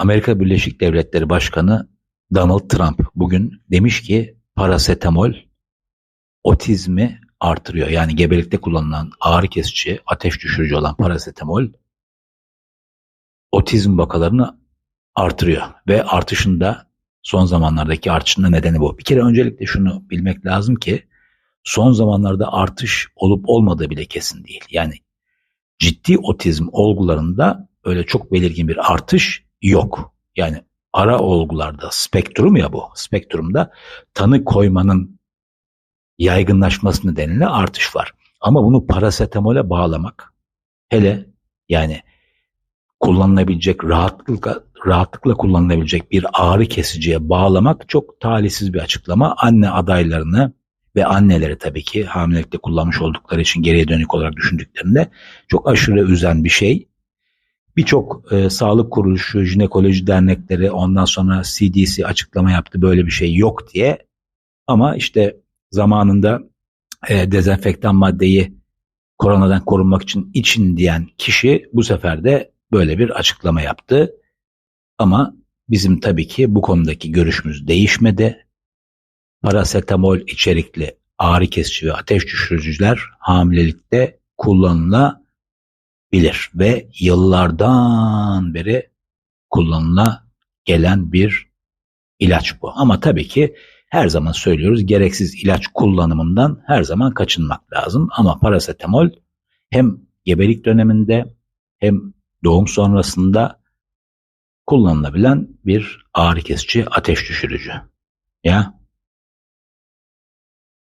Amerika Birleşik Devletleri Başkanı Donald Trump bugün demiş ki parasetamol otizmi artırıyor. Yani gebelikte kullanılan ağrı kesici, ateş düşürücü olan parasetamol otizm vakalarını artırıyor ve artışında son zamanlardaki artışında nedeni bu. Bir kere öncelikle şunu bilmek lazım ki son zamanlarda artış olup olmadığı bile kesin değil. Yani ciddi otizm olgularında öyle çok belirgin bir artış yok. Yani ara olgularda spektrum ya bu. Spektrumda tanı koymanın yaygınlaşması nedeniyle artış var. Ama bunu parasetamole bağlamak hele yani kullanılabilecek rahatlıkla rahatlıkla kullanılabilecek bir ağrı kesiciye bağlamak çok talihsiz bir açıklama. Anne adaylarını ve anneleri tabii ki hamilelikte kullanmış oldukları için geriye dönük olarak düşündüklerinde çok aşırı üzen bir şey. Birçok e, sağlık kuruluşu, jinekoloji dernekleri ondan sonra CDC açıklama yaptı böyle bir şey yok diye. Ama işte zamanında e, dezenfektan maddeyi koronadan korunmak için için diyen kişi bu sefer de böyle bir açıklama yaptı. Ama bizim tabii ki bu konudaki görüşümüz değişmedi. Parasetamol içerikli ağrı kesici ve ateş düşürücüler hamilelikte kullanılabilir ve yıllardan beri kullanıla gelen bir ilaç bu. Ama tabii ki her zaman söylüyoruz gereksiz ilaç kullanımından her zaman kaçınmak lazım. Ama parasetamol hem gebelik döneminde hem doğum sonrasında kullanılabilen bir ağrı kesici, ateş düşürücü. Ya